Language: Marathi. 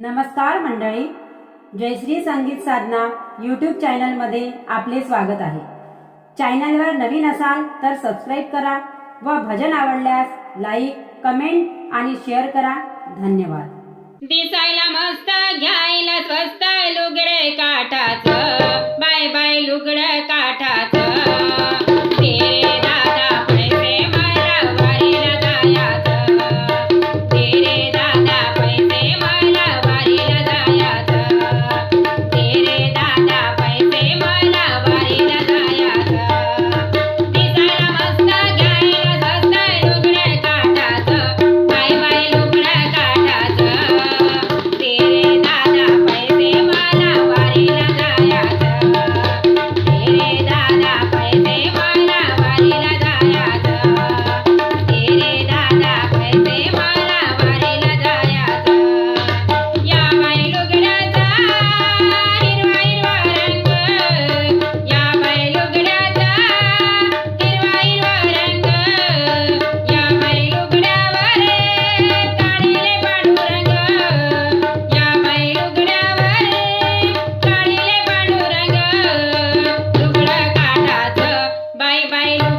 नमस्कार मंडळी. जयश्री संगीत साधना यूट्यूब चॅनलमध्ये आपले स्वागत आहे. चॅनलवर नवीन असाल तर सबस्क्राईब करा व भजन आवडल्यास लाईक कमेंट आणि शेअर करा. धन्यवाद. दिसायला मस्त घ्यायला स्वस्त लुगडे काटाचं Bye bye.